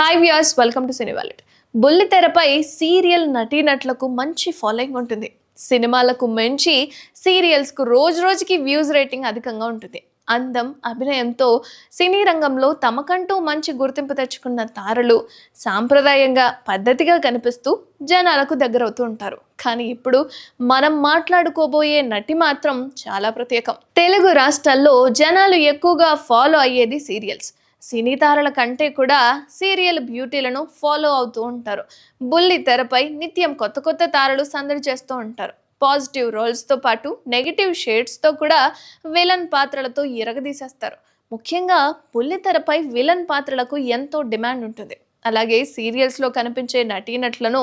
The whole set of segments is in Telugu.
Hi viewers welcome to cine valet బుల్లి తెరపై సీరియల్ నటీనట్లకు మంచి ఫాలోయింగ్ ఉంటుంది. సినిమాలకు మంచి సీరియల్స్కు రోజు రోజుకి వ్యూస్ రేటింగ్ అధికంగా ఉంటుంది. అందం అభినయంతో సినీ రంగంలో తమకంటూ మంచి గుర్తింపు తెచ్చుకున్న తారలు సాంప్రదాయంగా పద్ధతిగా కనిపిస్తూ జనాలకు దగ్గరవుతూ ఉంటారు. కానీ ఇప్పుడు మనం మాట్లాడుకోబోయే నటి మాత్రం చాలా ప్రత్యేకం. తెలుగు రాష్ట్రాల్లో జనాలు ఎక్కువగా ఫాలో అయ్యేది సీరియల్స్. సినీ తారల కంటే కూడా సీరియల్ బ్యూటీలను ఫాలో అవుతూ ఉంటారు. బుల్లి తెరపై నిత్యం కొత్త కొత్త తారలు సందడి చేస్తూ ఉంటారు. పాజిటివ్ రోల్స్తో పాటు నెగిటివ్ షేడ్స్తో కూడా విలన్ పాత్రలతో ఇరగదీసేస్తారు. ముఖ్యంగా బుల్లి తెరపై విలన్ పాత్రలకు ఎంతో డిమాండ్ ఉంటుంది. అలాగే సీరియల్స్లో కనిపించే నటీనటులను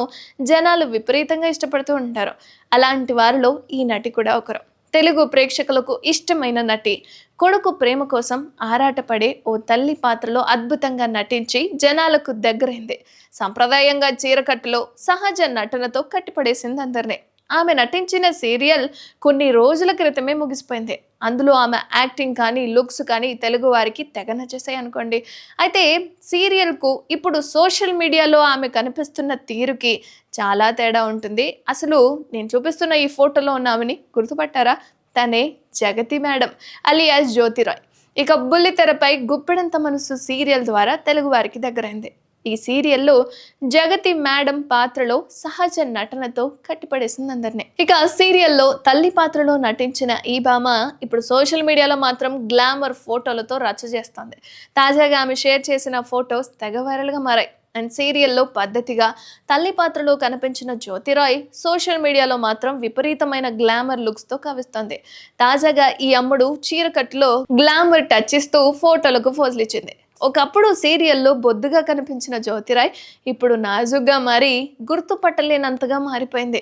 జనాలు విపరీతంగా ఇష్టపడుతూ ఉంటారు. అలాంటి వారిలో ఈ నటి కూడా ఒకరు. తెలుగు ప్రేక్షకులకు ఇష్టమైన నటి. కొడుకు ప్రేమ కోసం ఆరాటపడే ఓ తల్లి పాత్రలో అద్భుతంగా నటించి జనాలకు దగ్గరైంది. సంప్రదాయంగా చీరకట్టులో సహజ నటనతో కట్టిపడేసింది అందరినీ. ఆమె నటించిన సీరియల్ కొన్ని రోజుల క్రితమే ముగిసిపోయింది. అందులో ఆమె యాక్టింగ్ కానీ లుక్స్ కానీ తెలుగు వారికి తెగ నచ్చేసాయి అనుకోండి. అయితే సీరియల్కు ఇప్పుడు సోషల్ మీడియాలో ఆమె కనిపిస్తున్న తీరుకి చాలా తేడా ఉంటుంది. అసలు నేను చూపిస్తున్న ఈ ఫోటోలో ఉన్న ఆమెని గుర్తుపట్టారా? తనే జగతి మేడం అలియాస్ జ్యోతిరాయ్. ఇక బుల్లి తెరపై గుప్పెడంత మనసు సీరియల్ ద్వారా తెలుగు వారికి దగ్గరైంది. ఈ సీరియల్లో జగతి మేడం పాత్రలో సహజ నటనతో కట్టిపడేసింది అందరినీ. ఇక సీరియల్లో తల్లి పాత్రలో నటించిన ఈ భామ ఇప్పుడు సోషల్ మీడియాలో మాత్రం గ్లామర్ ఫోటోలతో రచ్చ చేస్తోంది. తాజాగా ఆమె షేర్ చేసిన ఫొటోస్ తెగ వైరల్గా మారాయి. అండ్ సీరియల్లో పద్ధతిగా తల్లి పాత్రలో కనిపించిన జ్యోతిరాయ్ సోషల్ మీడియాలో మాత్రం విపరీతమైన గ్లామర్ లుక్స్తో కవిస్తుంది. తాజాగా ఈ అమ్ముడు చీరకట్టులో గ్లామర్ టచ్ ఇస్తూ ఫోటోలకు ఫోజులు ఇచ్చింది. ఒకప్పుడు సీరియల్లో బొద్దుగా కనిపించిన జ్యోతిరాయ్ ఇప్పుడు నాజుగ్గా మారి గుర్తుపట్టలేనంతగా మారిపోయింది.